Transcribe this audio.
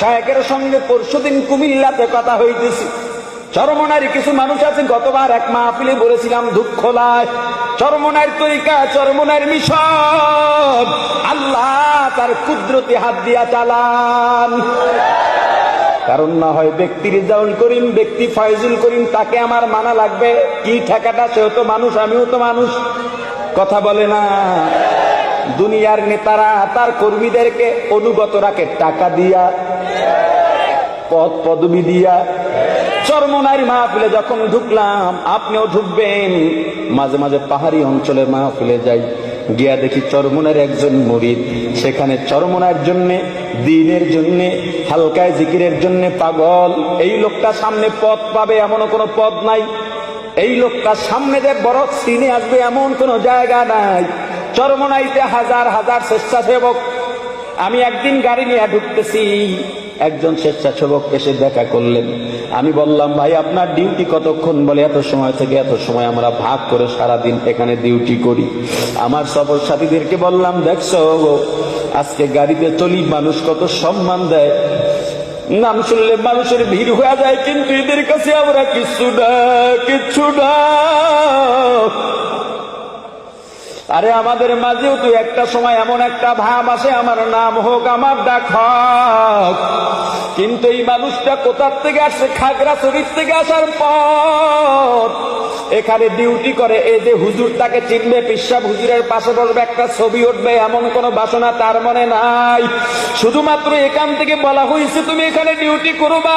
শায়কের সঙ্গে পরশুদিন কুমিল্লাতে কথা হইতেছি। চরমনার কিছু মানুষ আছে, গতবার এক মাহফিলে বলেছিলাম দুঃখ লায়। চরমনার তরিকা চরমনার মিশন। আল্লাহ তার কুদরতি হাত দিয়া চালান। কারণ না হয় ব্যক্তি রিজাউল করিম, ব্যক্তি ফয়জুল করিম, তাকে আমার মানা লাগবে। কি ঠেকাটা, সেও তো মানুষ, আমিও তো মানুষ। কথা বলে না। দুনিয়ার নেতারা, তার কর্মীদেরকে অনুগত রাখে, টাকা দিয়া। পদ পদবি দিয়া চরমনারি মাহফিলে যখন ঢুকলাম, আপনিও ঢুকবেন। মাঝে মাঝে পাহাড়ি অঞ্চলের মাহফিলে যাই। গিয়া দেখি চরমনার একজন মরিদ। সেখানে চরমনার জন্য, দিনের জন্য, হালকায় জিকিরের জন্য পাগল। এই লোকটা সামনে পথ পাবে এমনও কোনো পথ নাই। এই লোকটা সামনে যে বড় সিনে আসবে এমন কোনো জায়গা নাই। চরমনাইতে হাজার হাজার স্বেচ্ছাসেবক। আমি একদিন গাড়ি নিয়ে ঢুকতেছি। একজন স্বেচ্ছাসেবক এসে দেখা করলেন। আমি বললাম, ভাই, আপনার ডিউটি কতক্ষণ বলে? এত সময় থেকে এত সময় আমরা ভাগ করে সারাদিন এখানে ডিউটি করি। আমার সফর সাথীদেরকে বললাম, দেখছ আজকে গাড়িতে চলি মানুষ কত সম্মান দেয়। নাম শুনলে মানুষের ভিড় হয়ে যায়, কিন্তু এদের কাছে আমরা কিছু না কিছু না। আরে আমাদের মাঝেও তো একটা সময় এমন একটা ভাব আছে আমার নাম হোক, আমার হোক। কিন্তু এই মানুষটা কোথার থেকে আসছে খাগড়া শরীর থেকে আসার পর। এখানে ডিউটি করে, এই যে হুজুর তাকে চিনবে, পিসাব হুজুরের পাশে বসবে একটা ছবি উঠবে, এমন কোনো বাসনা তার মনে নাই। শুধুমাত্র এখান থেকে বলা হয়েছে, তুমি এখানে ডিউটি করবা।